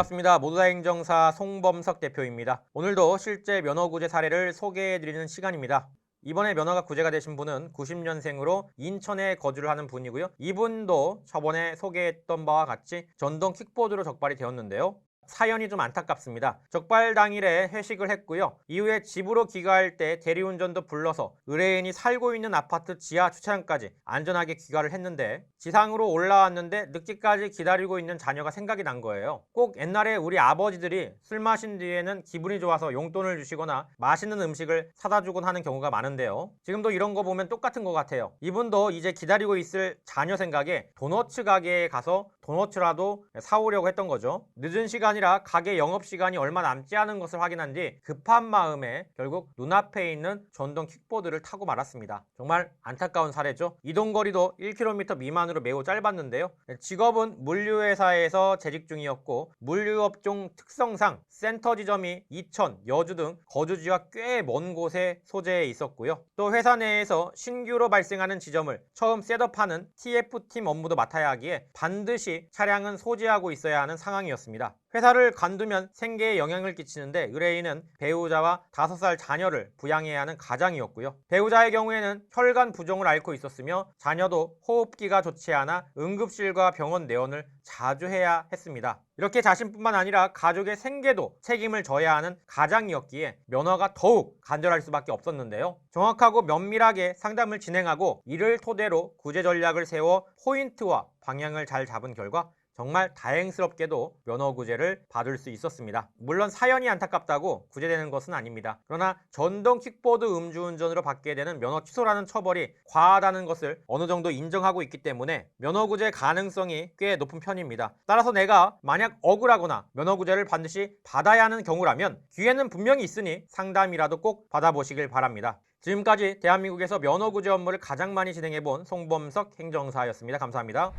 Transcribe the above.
반갑습니다. 모두다 행정사 송범석 대표입니다. 오늘도 실제 면허구제 사례를 소개해드리는 시간입니다. 이번에 면허가 구제가 되신 분은 90년생으로 인천에 거주를 하는 분이고요. 이분도 저번에 소개했던 바와 같이 전동 킥보드로 적발이 되었는데요. 사연이 좀 안타깝습니다. 적발 당일에 회식을 했고요. 이후에 집으로 귀가할 때 대리운전도 불러서 의뢰인이 살고 있는 아파트 지하 주차장까지 안전하게 귀가를 했는데 지상으로 올라왔는데 늦게까지 기다리고 있는 자녀가 생각이 난 거예요. 꼭 옛날에 우리 아버지들이 술 마신 뒤에는 기분이 좋아서 용돈을 주시거나 맛있는 음식을 사다 주곤 하는 경우가 많은데요. 지금도 이런 거 보면 똑같은 것 같아요. 이분도 이제 기다리고 있을 자녀 생각에 도너츠 가게에 가서 도너츠라도 사오려고 했던 거죠. 늦은 시간이라 가게 영업 시간이 얼마 남지 않은 것을 확인한 뒤 급한 마음에 결국 눈앞에 있는 전동 킥보드를 타고 말았습니다. 정말 안타까운 사례죠. 이동 거리도 1km 미만으로 매우 짧았는데요. 직업은 물류회사에서 재직 중이었고 물류업종 특성상 센터 지점이 이천, 여주 등 거주지와 꽤 먼 곳에 소재해 있었고요. 또 회사 내에서 신규로 발생하는 지점을 처음 셋업하는 TF팀 업무도 맡아야 하기에 반드시 차량은 소지하고 있어야 하는 상황이었습니다. 회사를 관두면 생계에 영향을 끼치는데 의뢰인은 배우자와 5살 자녀를 부양해야 하는 가장이었고요. 배우자의 경우에는 혈관 부종을 앓고 있었으며 자녀도 호흡기가 좋지 않아 응급실과 병원 내원을 자주 해야 했습니다. 이렇게 자신뿐만 아니라 가족의 생계도 책임을 져야 하는 가장이었기에 면허가 더욱 간절할 수밖에 없었는데요. 정확하고 면밀하게 상담을 진행하고 이를 토대로 구제 전략을 세워 포인트와 방향을 잘 잡은 결과 정말 다행스럽게도 면허 구제를 받을 수 있었습니다. 물론 사연이 안타깝다고 구제되는 것은 아닙니다. 그러나 전동 킥보드 음주운전으로 받게 되는 면허 취소라는 처벌이 과하다는 것을 어느 정도 인정하고 있기 때문에 면허 구제 가능성이 꽤 높은 편입니다. 따라서 내가 만약 억울하거나 면허 구제를 반드시 받아야 하는 경우라면 기회는 분명히 있으니 상담이라도 꼭 받아보시길 바랍니다. 지금까지 대한민국에서 면허 구제 업무를 가장 많이 진행해본 송범석 행정사였습니다. 감사합니다.